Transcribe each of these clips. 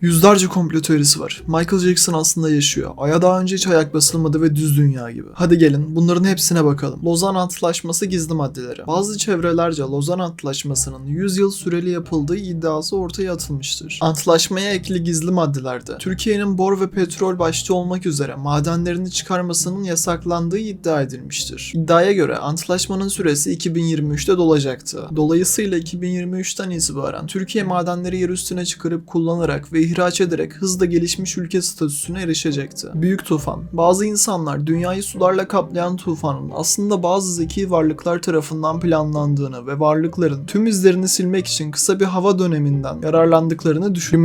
Yüzlerce komplo teorisi var. Michael Jackson aslında yaşıyor. Ay'a daha önce hiç ayak basılmadı ve düz dünya gibi. Hadi gelin bunların hepsine bakalım. Lozan Antlaşması gizli maddeleri. Bazı çevrelerce Lozan Antlaşması'nın 100 yıl süreli yapıldığı iddiası ortaya atılmıştır. Antlaşmaya ekli gizli maddelerde Türkiye'nin bor ve petrol başta olmak üzere madenlerini çıkarmasının yasaklandığı iddia edilmiştir. İddiaya göre antlaşmanın süresi 2023'te dolacaktı. Dolayısıyla 2023'ten itibaren Türkiye madenleri yer üstüne çıkarıp kullanarak ve ihraç ederek hızla gelişmiş ülke statüsüne erişecekti. Büyük tufan. Bazı insanlar dünyayı sularla kaplayan tufanın aslında bazı zeki varlıklar tarafından planlandığını ve varlıkların tüm izlerini silmek için kısa bir hava döneminden yararlandıklarını düşünüyordu.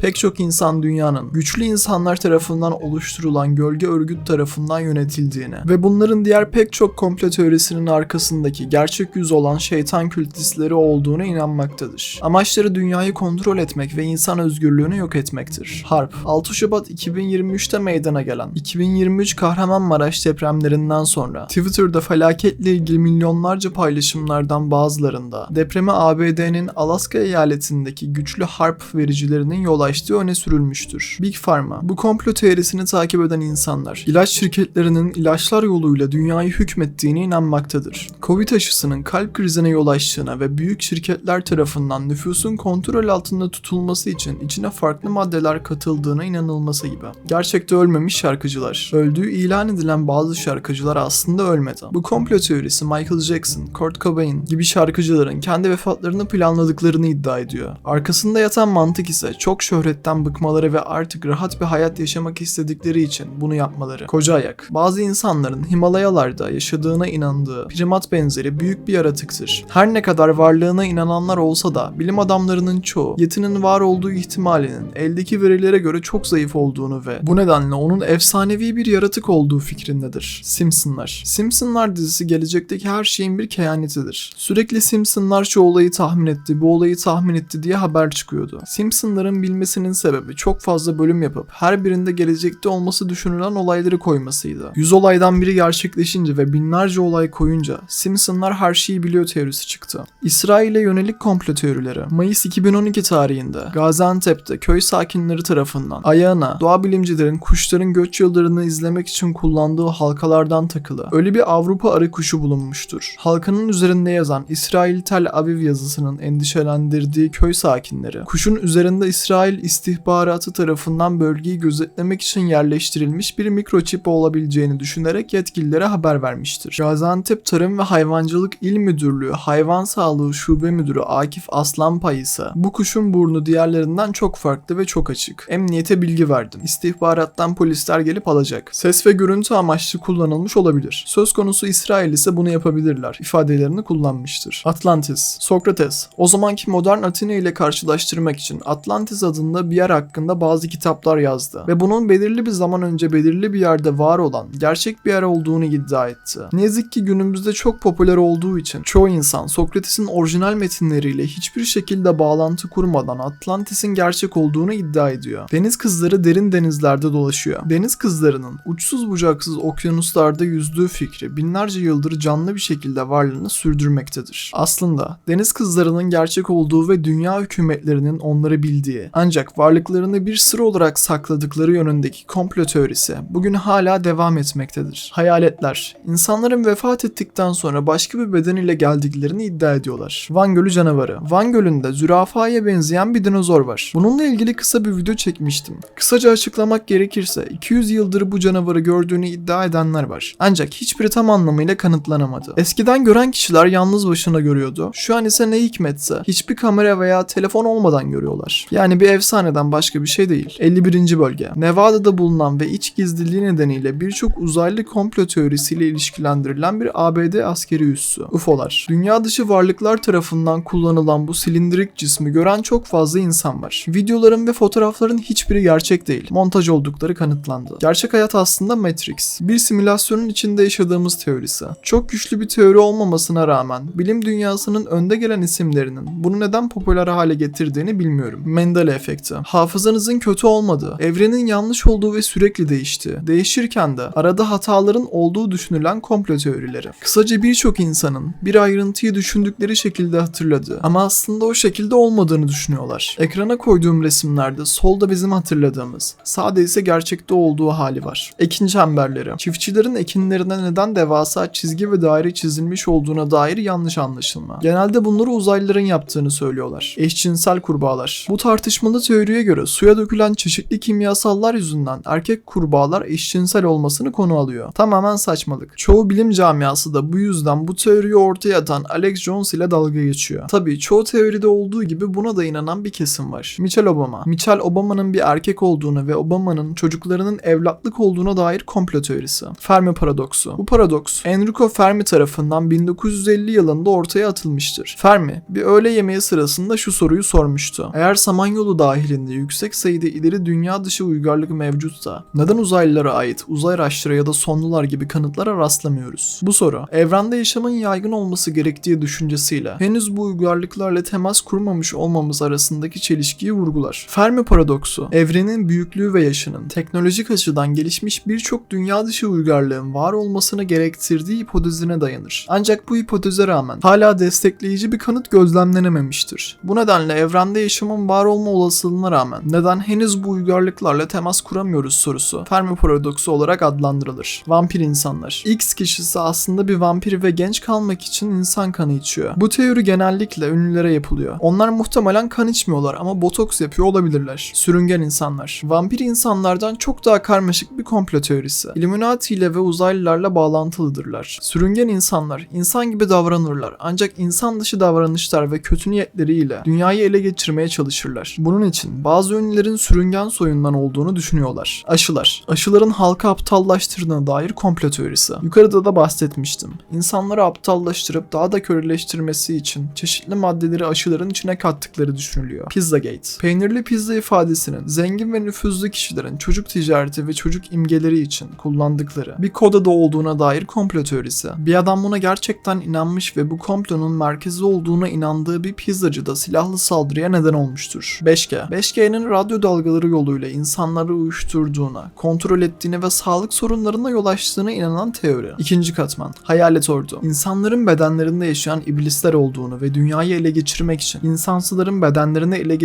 Pek çok insan dünyanın güçlü insanlar tarafından oluşturulan gölge örgüt tarafından yönetildiğini ve bunların diğer pek çok komplo teorisinin arkasındaki gerçek yüz olan şeytan kültistleri olduğunu inanmaktadır. Amaçları dünyayı kontrol etmek ve insan özgürlüğünü yok etmektir. Harp 6 Şubat 2023'te meydana gelen 2023 Kahramanmaraş depremlerinden sonra Twitter'da felaketle ilgili milyonlarca paylaşımlardan bazılarında depreme ABD'nin Alaska eyaletindeki güçlü harp vericilerinin yol açtığı öne sürülmüştür. Big Pharma bu komplo teorisini takip eden insanlar ilaç şirketlerinin ilaçlar yoluyla dünyayı hükmettiğine inanmaktadır. Covid aşısının kalp krizine yol açtığına ve büyük şirketler tarafından nüfusun kontrol altında tutulması için içine farklı maddeler katıldığına inanılması gibi. Gerçekte ölmemiş şarkıcılar. Öldüğü ilan edilen bazı şarkıcılar aslında ölmedi. Bu komplo teorisi Michael Jackson, Kurt Cobain gibi şarkıcıların kendi vefatlarını planladıklarını iddia ediyor. Arkasında yatan mantık ise çok şöhretten bıkmaları ve artık rahat bir hayat yaşamak istedikleri için bunu yapmaları. Koca ayak. Bazı insanların Himalayalarda yaşadığına inandığı primat benzeri büyük bir yaratıktır. Her ne kadar varlığına inananlar olsa da bilim adamlarının çoğu Yeti'nin var olduğu ihtimalinin eldeki verilere göre çok zayıf olduğunu ve bu nedenle onun efsanevi bir yaratık olduğu fikrindedir. Simpsonlar. Simpsonlar dizisi gelecekteki her şeyin bir kehanetidir. Sürekli Simpsonlar şu olayı tahmin etti, bu olayı tahmin etti diye haber çıkıyordu. Simpsonların bilmesinin sebebi çok fazla bölüm yapıp her birinde gelecekte olması düşünülen olayları koymasıydı. Yüz olaydan biri gerçekleşince ve binlerce olay koyunca Simpsonlar her şeyi biliyor teorisi çıktı. İsrail'e yönelik komplo teorileri. Mayıs 2012 tarihinde Gaziantep'te köy sakinleri tarafından ayağına doğa bilimcilerin kuşların göç yıllarını izlemek için kullandığı halkalardan takılı ölü bir Avrupa arı kuşu bulunmuştur. Halkanın üzerinde yazan İsrail Tel Aviv yazısının endişelendirdiği köy sakinleri kuşun üzerinde İsrail istihbaratı tarafından bölgeyi gözetlemek için yerleştirilmiş bir mikroçip olabileceğini düşünerek yetkililere haber vermiştir. Gaziantep Tarım ve Hayvancılık İl Müdürlüğü Hayvan Sağlığı Şube Müdürü Akif Aslanpay ise bu kuşun burnu diğerlerinden çok farklı ve çok açık. Emniyete bilgi verdim. İstihbarattan polisler gelip alacak. Ses ve görüntü amaçlı kullanılmış olabilir. Söz konusu İsrail ise bunu yapabilirler ifadelerini kullanmıştır. Atlantis, Sokrates. O zamanki modern Atina ile karşılaştırmak için Atlantis adında bir yer hakkında bazı kitaplar yazdı ve bunun belirli bir zaman önce belirli bir yerde var olan gerçek bir yer olduğunu iddia etti. Ne yazık ki günümüzde çok popüler olduğu için çoğu insan Sokrates'in orijinal metinleriyle hiçbir şekilde bağlantı kurmadan Atlantis'in gerçek olduğunu iddia ediyor. Deniz kızları derin denizlerde dolaşıyor. Deniz kızlarının uçsuz bucaksız okyanuslarda yüzdüğü fikri binlerce yıldır canlı bir şekilde varlığını sürdürmektedir. Aslında deniz kızlarının gerçek olduğu ve dünya hükümetlerinin onları bildiği ancak varlıklarını bir sır olarak sakladıkları yönündeki komplo teorisi bugün hala devam etmektedir. Hayaletler, insanların vefat ettikten sonra başka bir beden ile geldiklerini iddia ediyorlar. Van Gölü canavarı. Van Gölü'nde zürafaya benzeyen bir dinozor var. Bununla ilgili kısa bir video çekmiştim. Kısaca açıklamak gerekirse 200 yıldır bu canavarı gördüğünü iddia edenler var. Ancak hiçbiri tam anlamıyla kanıtlanamadı. Eskiden gören kişiler yalnız başına görüyordu. Şu an ise ne hikmetse hiçbir kamera veya telefon olmadan görüyorlar. Yani bir efsaneden başka bir şey değil. 51. bölge. Nevada'da bulunan ve iç gizliliği nedeniyle birçok uzaylı komplo teorisiyle ilişkilendirilen bir ABD askeri üssü. UFO'lar. Dünya dışı varlıklar tarafından kullanılan bu silindirik cismi gören çok fazla insan var. Videoların ve fotoğrafların hiçbiri gerçek değil. Montaj oldukları kanıtlandı. Gerçek hayat aslında Matrix. Bir simülasyonun içinde yaşadığımız teorisi. Çok güçlü bir teori olmamasına rağmen bilim dünyasının önde gelen isimlerinin bunu neden popüler hale getirdiğini bilmiyorum. Mandela efekti. Hafızanızın kötü olmadığı, evrenin yanlış olduğu ve sürekli değiştiği, değişirken de arada hataların olduğu düşünülen komplo teorileri. Kısaca birçok insanın bir ayrıntıyı düşündükleri şekilde hatırladığı ama aslında o şekilde olmadığını düşünüyorlar. Ekrana koyduğum resim resimlerde solda bizim hatırladığımız, sağda ise gerçekte olduğu hali var. Ekin çemberleri. Çiftçilerin ekinlerine neden devasa çizgi ve daire çizilmiş olduğuna dair yanlış anlaşılma. Genelde bunları uzaylıların yaptığını söylüyorlar. Eşcinsel kurbağalar. Bu tartışmalı teoriye göre suya dökülen çeşitli kimyasallar yüzünden erkek kurbağalar eşcinsel olmasını konu alıyor. Tamamen saçmalık. Çoğu bilim camiası da bu yüzden bu teoriyi ortaya atan Alex Jones ile dalga geçiyor. Tabii çoğu teoride olduğu gibi buna da inanan bir kesim var. Michelle Obama. Michelle Obama'nın bir erkek olduğunu ve Obama'nın çocuklarının evlatlık olduğuna dair komplo teorisi. Fermi paradoksu. Bu paradoks Enrico Fermi tarafından 1950 yılında ortaya atılmıştır. Fermi bir öğle yemeği sırasında şu soruyu sormuştu. Eğer Samanyolu dahilinde yüksek sayıda ileri dünya dışı uygarlık mevcutsa neden uzaylılara ait uzay araçları ya da sondular gibi kanıtlara rastlamıyoruz? Bu soru evrende yaşamın yaygın olması gerektiği düşüncesiyle henüz bu uygarlıklarla temas kurmamış olmamız arasındaki çelişkiyi vurgular. Fermi paradoksu evrenin büyüklüğü ve yaşının teknolojik açıdan gelişmiş birçok dünya dışı uygarlığın var olmasını gerektirdiği hipotezine dayanır. Ancak bu hipoteze rağmen hala destekleyici bir kanıt gözlemlenememiştir. Bu nedenle evrende yaşamın var olma olasılığına rağmen neden henüz bu uygarlıklarla temas kuramıyoruz sorusu Fermi paradoksu olarak adlandırılır. Vampir insanlar. X kişisi aslında bir vampir ve genç kalmak için insan kanı içiyor. Bu teori genellikle ünlülere yapılıyor. Onlar muhtemelen kan içmiyorlar ama botoks yapıyor olabilirler. Sürüngen insanlar. Vampir insanlardan çok daha karmaşık bir komplo teorisi. Illuminati ile ve uzaylılarla bağlantılıdırlar. Sürüngen insanlar insan gibi davranırlar ancak insan dışı davranışlar ve kötü niyetleriyle dünyayı ele geçirmeye çalışırlar. Bunun için bazı ünlülerin sürüngen soyundan olduğunu düşünüyorlar. Aşılar. Aşıların halkı aptallaştırdığına dair komplo teorisi. Yukarıda da bahsetmiştim. İnsanları aptallaştırıp daha da köreleştirmesi için çeşitli maddeleri aşıların içine kattıkları düşünülüyor. Pizzagate. Peynirli pizza ifadesinin zengin ve nüfuzlu kişilerin çocuk ticareti ve çocuk imgeleri için kullandıkları bir kodada olduğuna dair komplo teorisi. Bir adam buna gerçekten inanmış ve bu komplonun merkezi olduğuna inandığı bir pizzacı da silahlı saldırıya neden olmuştur. 5G. 5G'nin radyo dalgaları yoluyla insanları uyuşturduğuna, kontrol ettiğine ve sağlık sorunlarına yol açtığına inanan teori. İkinci katman. Hayalet ordu. İnsanların bedenlerinde yaşayan iblisler olduğunu ve dünyayı ele geçirmek için insansıların bedenlerini ele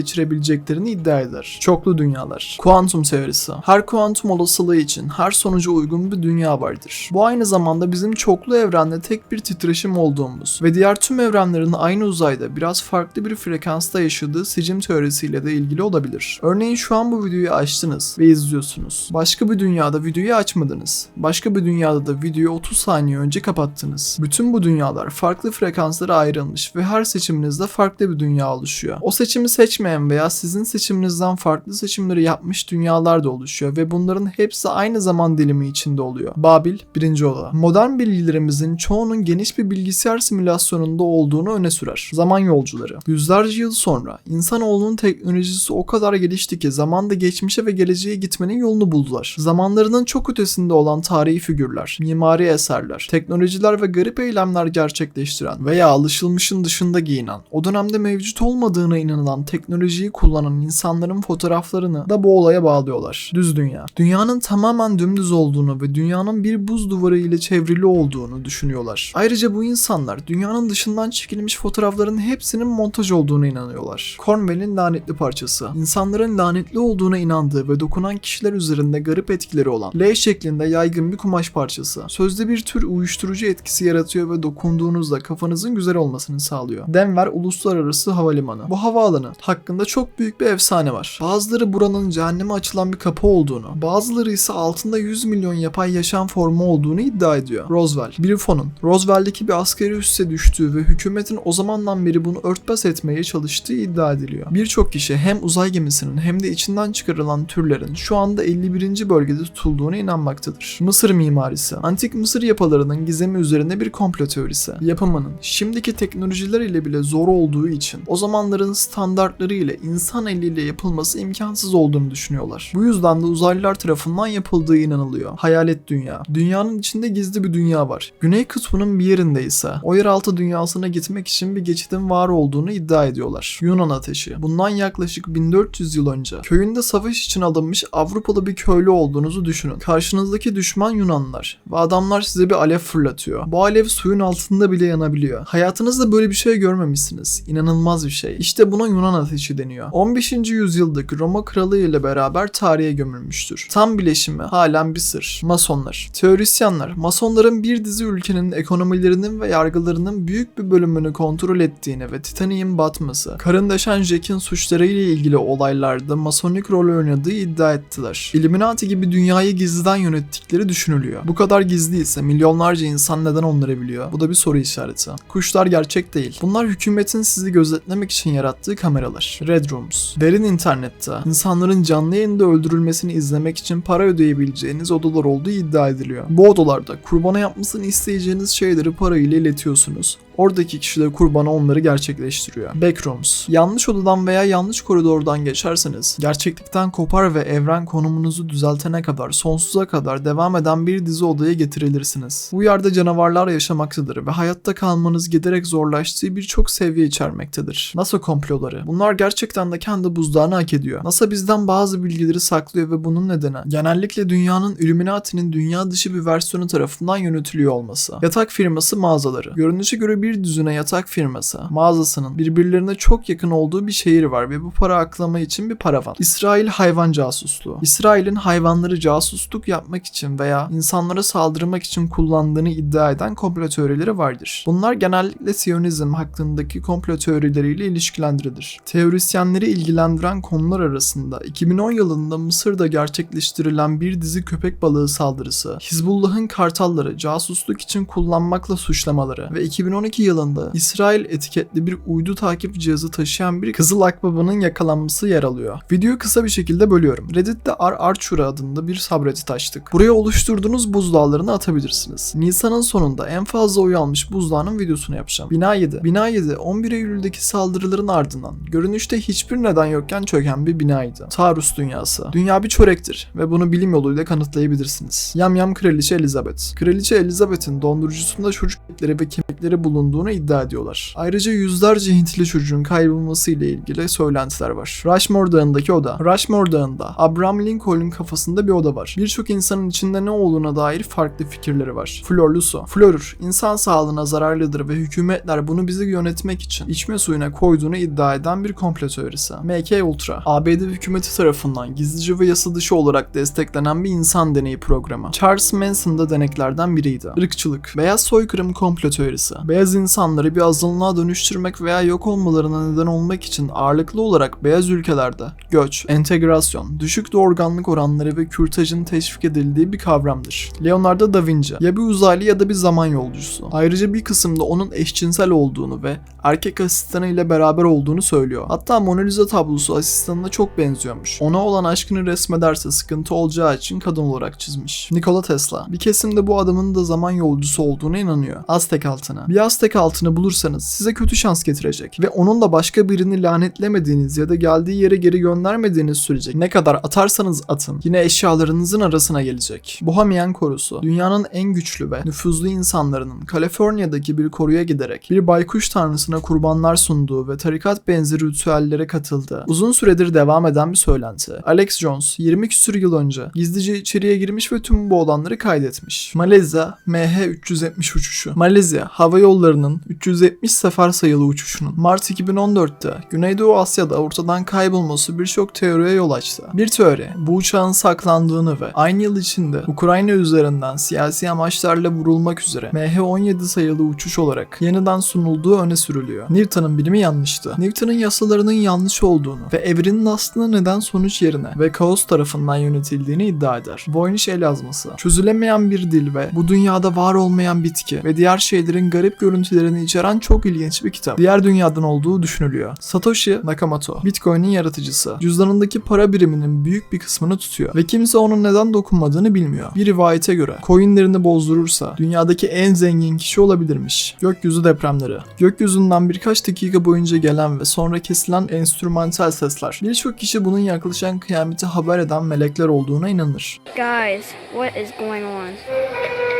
geçirebileceklerini iddia eder. Çoklu dünyalar. Kuantum teorisi. Her kuantum olasılığı için her sonuca uygun bir dünya vardır. Bu aynı zamanda bizim çoklu evrende tek bir titreşim olduğumuz ve diğer tüm evrenlerin aynı uzayda biraz farklı bir frekansta yaşadığı sicim teorisiyle de ilgili olabilir. Örneğin şu an bu videoyu açtınız ve izliyorsunuz. Başka bir dünyada videoyu açmadınız. Başka bir dünyada da videoyu 30 saniye önce kapattınız. Bütün bu dünyalar farklı frekanslara ayrılmış ve her seçiminizde farklı bir dünya oluşuyor. O seçimi seçmeyen veya sizin seçiminizden farklı seçimleri yapmış dünyalar da oluşuyor ve bunların hepsi aynı zaman dilimi içinde oluyor. Babil birinci oda. Modern bilgilerimizin çoğunun geniş bir bilgisayar simülasyonunda olduğunu öne sürer. Zaman yolcuları. Yüzlerce yıl sonra insanoğlunun teknolojisi o kadar gelişti ki zamanda geçmişe ve geleceğe gitmenin yolunu buldular. Zamanlarının çok ötesinde olan tarihi figürler, mimari eserler, teknolojiler ve garip eylemler gerçekleştiren veya alışılmışın dışında giyinen, o dönemde mevcut olmadığına inanılan teknolojiyi kullanan insanların fotoğraflarını da bu olaya bağlıyorlar. Düz dünya. Dünyanın tamamen dümdüz olduğunu ve dünyanın bir buz duvarı ile çevrili olduğunu düşünüyorlar. Ayrıca bu insanlar dünyanın dışından çekilmiş fotoğrafların hepsinin montaj olduğunu inanıyorlar. Cornwell'in lanetli parçası. İnsanların lanetli olduğuna inandığı ve dokunan kişiler üzerinde garip etkileri olan L şeklinde yaygın bir kumaş parçası. Sözde bir tür uyuşturucu etkisi yaratıyor ve dokunduğunuzda kafanızın güzel olmasını sağlıyor. Denver Uluslararası Havalimanı. Bu havaalanı hakkında çok büyük bir efsane var. Bazıları buranın cehenneme açılan bir kapı olduğunu, bazıları ise altında 100 milyon yapay yaşam formu olduğunu iddia ediyor. Roswell. Bir fonun Roswell'deki bir askeri üsse düştüğü ve hükümetin o zamandan beri bunu örtbas etmeye çalıştığı iddia ediliyor. Birçok kişi hem uzay gemisinin hem de içinden çıkarılan türlerin şu anda 51. bölgede tutulduğuna inanmaktadır. Mısır mimarisi. Antik Mısır yapılarının gizemi üzerine bir komplo teorisi. Yapımının şimdiki teknolojiler ile bile zor olduğu için o zamanların standartları ile insan eliyle yapılması imkansız olduğunu düşünüyorlar. Bu yüzden de uzaylılar tarafından yapıldığı inanılıyor. Hayalet dünya. Dünyanın içinde gizli bir dünya var. Güney kutbunun bir yerinde ise o yeraltı dünyasına gitmek için bir geçidin var olduğunu iddia ediyorlar. Yunan ateşi. Bundan yaklaşık 1400 yıl önce köyünde savaş için alınmış Avrupalı bir köylü olduğunuzu düşünün. Karşınızdaki düşman Yunanlılar ve adamlar size bir alev fırlatıyor. Bu alev suyun altında bile yanabiliyor. Hayatınızda böyle bir şey görmemişsiniz. İnanılmaz bir şey. İşte buna Yunan ateşi deniyor. 15. 15. yüzyıldaki Roma kralı ile beraber tarihe gömülmüştür. Tam bileşimi halen bir sır. Masonlar. Teorisyenler, Masonların bir dizi ülkenin ekonomilerinin ve yargılarının büyük bir bölümünü kontrol ettiğini ve Titanic'in batması, karın deşen Jack'in suçlarıyla ilgili olaylarda Masonik rol oynadığı iddia ettiler. Illuminati gibi dünyayı gizliden yönettikleri düşünülüyor. Bu kadar gizliyse milyonlarca insan neden onları biliyor? Bu da bir soru işareti. Kuşlar gerçek değil. Bunlar hükümetin sizi gözetlemek için yarattığı kameralar. Red Rooms. Derin internette insanların canlı yayında öldürülmesini izlemek için para ödeyebileceğiniz odalar olduğu iddia ediliyor. Bu odalarda kurbana yapmasını isteyeceğiniz şeyleri parayla iletiyorsunuz. Oradaki kişi de kurbana onları gerçekleştiriyor. Backrooms. Yanlış odadan veya yanlış koridordan geçerseniz gerçeklikten kopar ve evren konumunuzu düzeltene kadar sonsuza kadar devam eden bir dizi odaya getirilirsiniz. Bu yerde canavarlar yaşamaktadır ve hayatta kalmanız giderek zorlaştığı birçok seviye içermektedir. NASA komploları. Bunlar gerçekten de kendi buzdağını hak ediyor. NASA bizden bazı bilgileri saklıyor ve bunun nedeni genellikle dünyanın Illuminati'nin dünya dışı bir versiyonu tarafından yönetiliyor olması. Yatak firması mağazaları. Görünüşe göre bir düzine yatak firması mağazasının birbirlerine çok yakın olduğu bir şehir var ve bu para aklama için bir paravan. İsrail hayvan casusluğu. İsrail'in hayvanları casusluk yapmak için veya insanlara saldırmak için kullandığını iddia eden komplo teorileri vardır. Bunlar genellikle Siyonizm hakkındaki komplo teorileriyle ilişkilendirilir. Teorisyenleri ilgilendiren konular arasında 2010 yılında Mısır'da gerçekleştirilen bir dizi köpek balığı saldırısı, Hizbullah'ın kartalları casusluk için kullanmakla suçlamaları ve 2012 yılında İsrail etiketli bir uydu takip cihazı taşıyan bir Kızıl Akbaba'nın yakalanması yer alıyor. Videoyu kısa bir şekilde bölüyorum. Reddit'te Ar Archura adında bir subreddit açtık. Buraya oluşturduğunuz buzdağlarını atabilirsiniz. Nisan'ın sonunda en fazla oy almış buzdağının videosunu yapacağım. Bina 7. Bina 7 11 Eylül'deki saldırıların ardından görünüşte hiçbir neden yokken çöken bir binaydı. Taarrus dünyası. Dünya bir çörektir ve bunu bilim yoluyla kanıtlayabilirsiniz. Yamyam Kraliçe Elizabeth. Kraliçe Elizabeth'in dondurucusunda çocuk etleri ve kemikleri bulunduğunu iddia ediyorlar. Ayrıca yüzlerce Hintli çocuğun kaybolması ile ilgili söylentiler var. Rushmore Dağı'ndaki oda. Rushmore Dağı'nda Abraham Lincoln'un kafasında bir oda var. Birçok insanın içinde ne olduğuna dair farklı fikirleri var. Florlu su. Florür, insan sağlığına zararlıdır ve hükümetler bunu bizi yönetmek için içme suyuna koyduğunu iddia eden bir komplo teorisi. MK Ultra. ABD hükümeti tarafından gizlice ve yasa dışı olarak desteklenen bir insan deneyi programı. Charles Manson da deneklerden biriydi. Irkçılık. Beyaz soykırım komplo teorisi. Beyaz insanları bir azınlığa dönüştürmek veya yok olmalarına neden olmak için ağırlıklı olarak beyaz ülkelerde göç, entegrasyon, düşük doğurganlık oranları ve kürtajın teşvik edildiği bir kavramdır. Leonardo da Vinci ya bir uzaylı ya da bir zaman yolcusu. Ayrıca bir kısımda onun eşcinsel olduğunu ve erkek asistanı ile beraber olduğunu söylüyor. Hatta Mona Lisa tablosu asistanına çok benziyormuş. Ona olan aşkını resmederse sıkıntı olacağı için kadın olarak çizmiş. Nikola Tesla. Bir kesimde bu adamın da zaman yolcusu olduğuna inanıyor. Aztek altını. Bir Aztek altını bulursanız size kötü şans getirecek ve onun da başka birini lanetlemediğiniz ya da geldiği yere geri göndermediğiniz sürece ne kadar atarsanız atın yine eşyalarınızın arasına gelecek. Bohemian korusu dünyanın en güçlü ve nüfuzlu insanlarının Kaliforniya'daki bir koruya giderek bir baykuş tanrısına kurbanlar sunduğu ve tarikat benzeri ritüellere katıldığı uzun süredir devam eden bir söylenti. Alex Jones 20 küsur yıl önce gizlice içeriye girmiş ve tüm bu olanları kaydetmiş. Malezya MH370 uçuşu. Malezya hava yollarının 370 sefer sayılı uçuşunun Mart 2014'te Güneydoğu Asya'da ortadan kaybolması birçok teoriye yol açtı. Bir teori bu uçağın saklandığını ve aynı yıl içinde Ukrayna üzerinden siyasi amaçlarla vurulmak üzere MH17 sayılı uçuş olarak yeniden sunulduğu öne sürülüyor. Newton'un bilimi yanlıştı. Newton'un yasalarının yanlış olduğunu ve evrenin aslında neden sonuç yerine ve kaos tarafından yönetildiğini iddia eder. Voynich el yazması. Çözülemeyen bir dil ve bu dünyada var olmayan bitki ve diğer şeylerin garip görüntülerini içeren çok ilginç bir kitap. Diğer dünyadan olduğu düşünülüyor. Satoshi Nakamoto, Bitcoin'in yaratıcısı. Cüzdanındaki para biriminin büyük bir kısmını tutuyor ve kimse onun neden dokunmadığını bilmiyor. Bir rivayete göre coinlerini bozdurursa dünyadaki en zengin kişi olabilirmiş. Gökyüzü depremleri. Gökyüzünden birkaç dakika boyunca gelen ve sonra kesilen enstrümantal sesler. Birçok kişi bunun yaklaşan kıyameti haber eden melekler olduğuna inanır. Guys, what is going on?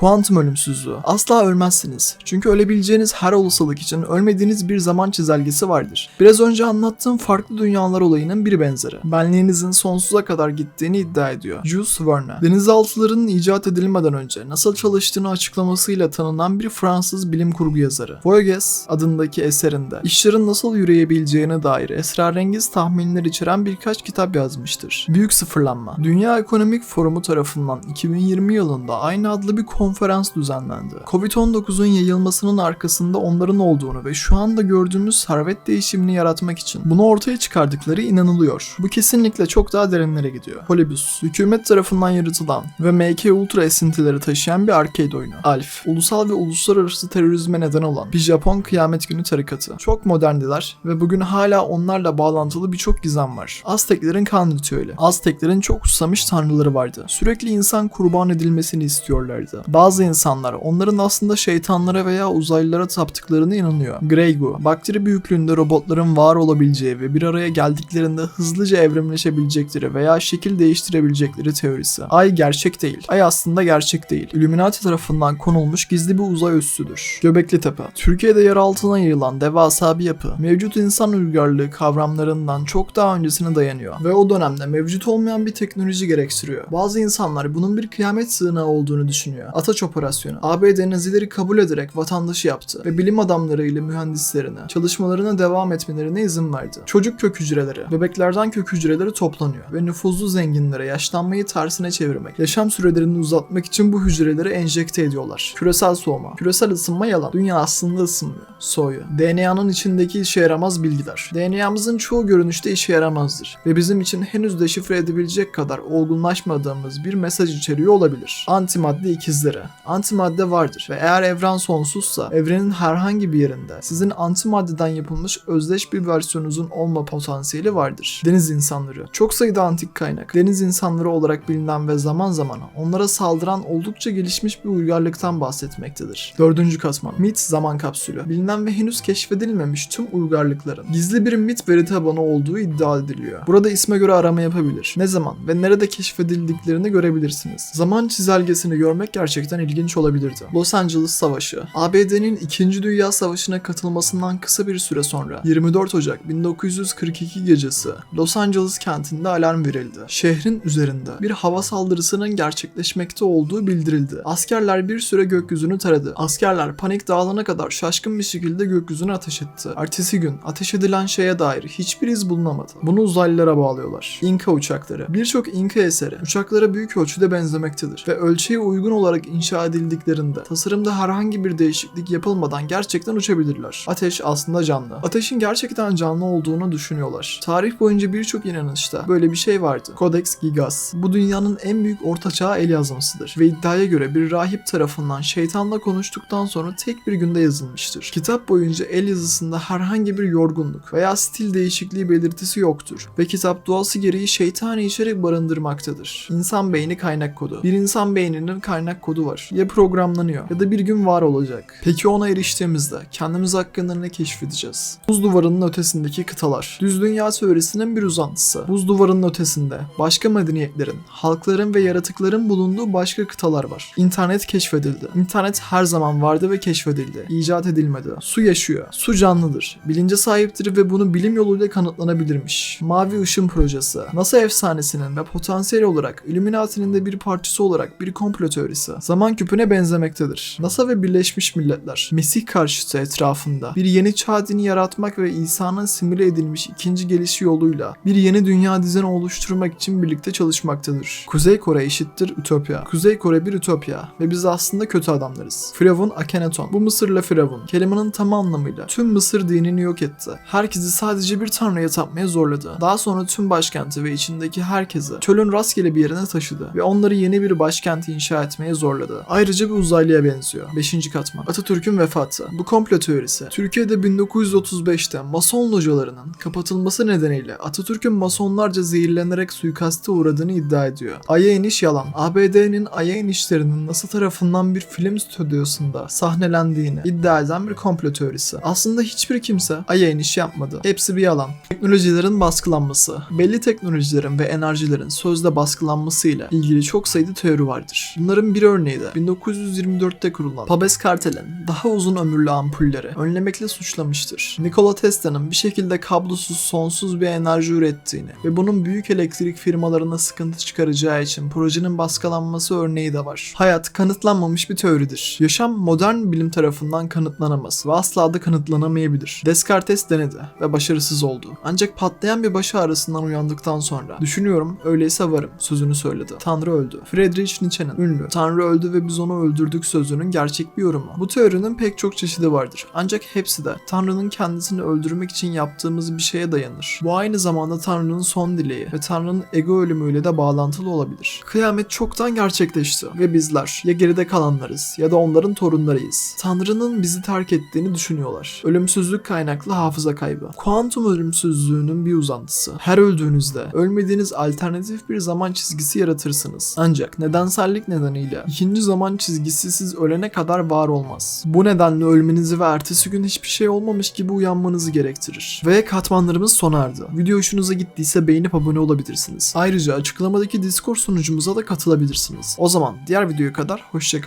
Kuantum ölümsüzlüğü. Asla ölmezsiniz. Çünkü ölebileceğiniz her olasılık için ölmediğiniz bir zaman çizelgesi vardır. Biraz önce anlattığım farklı dünyalar olayının bir benzeri. Benliğinizin sonsuza kadar gittiğini iddia ediyor. Jules Verne. Denizaltıların icat edilmeden önce nasıl çalıştığını açıklamasıyla tanınan bir Fransız bilim kurgu yazarı. Voyages adındaki eserinde işlerin nasıl yürüyebileceğine dair esrarengiz tahminler içeren birkaç kitap yazmıştır. Büyük Sıfırlanma. Dünya Ekonomik Forumu tarafından 2020 yılında aynı adlı bir konferans düzenlendi. Covid-19'un yayılmasının arkasında onların olduğunu ve şu anda gördüğümüz servet değişimini yaratmak için bunu ortaya çıkardıkları inanılıyor. Bu kesinlikle çok daha derinlere gidiyor. Polybus, hükümet tarafından yaratılan ve MK Ultra esintileri taşıyan bir arcade oyunu. Alf, ulusal ve uluslararası terörizme neden olan bir Japon kıyamet günü tarikatı. Çok moderndiler ve bugün hala onlarla bağlantılı birçok gizem var. Azteklerin kan ritüeli. Azteklerin çok susamış tanrıları vardı. Sürekli insan kurban edilmesini istiyorlardı. Bazı insanlar onların aslında şeytanlara veya uzaylılara taptıklarını inanıyor. Greygu, bakteri büyüklüğünde robotların var olabileceği ve bir araya geldiklerinde hızlıca evrimleşebilecekleri veya şekil değiştirebilecekleri teorisi. Ay gerçek değil. Ay aslında gerçek değil. Illuminati tarafından konulmuş gizli bir uzay üssüdür. Göbekli Tepe. Türkiye'de yer altına yayılan devasa bir yapı. Mevcut insan uygarlığı kavramlarından çok daha öncesine dayanıyor. Ve o dönemde mevcut olmayan bir teknoloji gerektiriyor. Bazı insanlar bunun bir kıyamet sığınağı olduğunu düşünüyor. Ataç operasyonu. ABD Nazileri kabul ederek vatandaşı yaptı ve bilim adamları ile mühendislerine çalışmalarına devam etmelerine izin verdi. Çocuk kök hücreleri, bebeklerden kök hücreleri toplanıyor ve nüfuzlu zenginlere yaşlanmayı tersine çevirmek, yaşam sürelerini uzatmak için bu hücreleri enjekte ediyorlar. Küresel soğuma, küresel ısınma yalan. Dünya aslında ısınmıyor. Soğuyor. DNA'nın içindeki işe yaramaz bilgiler. DNA'mızın çoğu görünüşte işe yaramazdır ve bizim için henüz deşifre edebilecek kadar olgunlaşmadığımız bir mesaj içeriyor olabilir. Antimadde ikizleri. Antimadde vardır ve eğer evren sonsuzsa evrenin herhangi bir yerinde sizin antimaddeden yapılmış özdeş bir versiyonunuzun olma potansiyeli vardır. Deniz insanları. Çok sayıda antik kaynak. Deniz insanları olarak bilinen ve zaman zaman onlara saldıran oldukça gelişmiş bir uygarlıktan bahsetmektedir. Dördüncü katman. Mit zaman kapsülü. Bilinen ve henüz keşfedilmemiş tüm uygarlıkların gizli bir mit veri tabanı olduğu iddia ediliyor. Burada isme göre arama yapabilir. Ne zaman ve nerede keşfedildiklerini görebilirsiniz. Zaman çizelgesini görmek gerçekten ilginç olabilirdi. Los Angeles Savaşı. ABD'nin 2. Dünya Savaşı'na katılmasından kısa bir süre sonra 24 Ocak 1942 gecesi Los Angeles kentinde alarm verildi. Şehrin üzerinde bir hava saldırısının gerçekleşmekte olduğu bildirildi. Askerler bir süre gökyüzünü taradı. Askerler panik dağılana kadar şaşkın bir şekilde gökyüzüne ateş etti. Ertesi gün ateş edilen şeye dair hiçbir iz bulunamadı. Bunu uzaylılara bağlıyorlar. İnka uçakları. Birçok İnka eseri uçaklara büyük ölçüde benzemektedir ve ölçeğe uygun olarak inşa edildiklerinde tasarımda herhangi bir değişiklik yapılmadan gerçekten uçabilirler. Ateş aslında canlı. Ateşin gerçekten canlı olduğunu düşünüyorlar. Tarih boyunca birçok inanışta böyle bir şey vardı. Codex Gigas. Bu dünyanın en büyük ortaçağ el yazmasıdır ve iddiaya göre bir rahip tarafından şeytanla konuştuktan sonra tek bir günde yazılmıştır. Kitap boyunca el yazısında herhangi bir yorgunluk veya stil değişikliği belirtisi yoktur ve kitap doğası gereği şeytani içerik barındırmaktadır. İnsan beyni kaynak kodu. Bir insan beyninin kaynak kodu var. Ya programlanıyor ya da bir gün var olacak. Peki ona eriştiğimizde kendimiz hakkında ne keşfedeceğiz? Buz duvarının ötesindeki kıtalar. Düz dünya teorisinin bir uzantısı. Buz duvarının ötesinde başka medeniyetlerin, halkların ve yaratıkların bulunduğu başka kıtalar var. İnternet keşfedildi. İnternet her zaman vardı ve keşfedildi. İcat edilmedi. Su yaşıyor. Su canlıdır. Bilince sahiptir ve bunu bilim yoluyla kanıtlanabilirmiş. Mavi Işın Projesi. NASA efsanesinin ve potansiyel olarak Illuminati'nin de bir parçası olarak bir komplo teorisi. Zaman küpüne benzemektedir. NASA ve Birleşmiş Milletler Mesih karşıtı etrafında bir yeni çağ dini yaratmak ve İsa'nın simüle edilmiş ikinci gelişi yoluyla bir yeni dünya düzeni oluşturmak için birlikte çalışmaktadır. Kuzey Kore eşittir Ütopya. Kuzey Kore bir ütopya ve biz aslında kötü adamlarız. Firavun Akhenaton. Bu Mısırlı Firavun. Kelimenin tam anlamıyla tüm Mısır dinini yok etti. Herkesi sadece bir tanrıya tapmaya zorladı. Daha sonra tüm başkenti ve içindeki herkesi çölün rastgele bir yerine taşıdı ve onları yeni bir başkenti inşa etmeye zorladı. Ayrıca bir uzaylıya benziyor. 5. katman. Atatürk'ün vefatı. Bu komplo teorisi. Türkiye'de 1935'te Mason localarının kapatılması nedeniyle Atatürk'ün Masonlarca zehirlenerek suikaste uğradığını iddia ediyor. Ay'a iniş yalan. ABD'nin Ay'a inişlerinin NASA tarafından bir film stüdyosunda sahnelendiğini iddia eden bir komplo teorisi. Aslında hiçbir kimse Ay'a iniş yapmadı. Hepsi bir yalan. Teknolojilerin baskılanması, belli teknolojilerin ve enerjilerin sözde baskılanmasıyla ilgili çok sayıda teori vardır. Bunların bir örneği örneği de 1924'te kurulan Pabes Kartel'in daha uzun ömürlü ampulleri önlemekle suçlamıştır. Nikola Tesla'nın bir şekilde kablosuz sonsuz bir enerji ürettiğini ve bunun büyük elektrik firmalarına sıkıntı çıkaracağı için projenin baskılanması örneği de var. Hayat kanıtlanmamış bir teoridir. Yaşam modern bilim tarafından kanıtlanamaz ve asla da kanıtlanamayabilir. Descartes denedi ve başarısız oldu. Ancak patlayan bir baş ağrısından uyandıktan sonra düşünüyorum öyleyse varım sözünü söyledi. Tanrı öldü. Friedrich Nietzsche'nin ünlü Tanrı öldü ve biz onu öldürdük sözünün gerçek bir yorumu. Bu teorinin pek çok çeşidi vardır. Ancak hepsi de Tanrı'nın kendisini öldürmek için yaptığımız bir şeye dayanır. Bu aynı zamanda Tanrı'nın son dileği ve Tanrı'nın ego ölümüyle de bağlantılı olabilir. Kıyamet çoktan gerçekleşti ve bizler ya geride kalanlarız ya da onların torunlarıyız. Tanrı'nın bizi terk ettiğini düşünüyorlar. Ölümsüzlük kaynaklı hafıza kaybı. Kuantum ölümsüzlüğünün bir uzantısı. Her öldüğünüzde ölmediğiniz alternatif bir zaman çizgisi yaratırsınız. Ancak nedensellik nedeniyle ikinci zaman çizgisi siz ölene kadar var olmaz. Bu nedenle ölmenizi ve ertesi gün hiçbir şey olmamış gibi uyanmanızı gerektirir. Ve katmanlarımız sona erdi. Video hoşunuza gittiyse beğenip abone olabilirsiniz. Ayrıca açıklamadaki Discord sunucumuza da katılabilirsiniz. O zaman diğer videoya kadar hoşçakalın.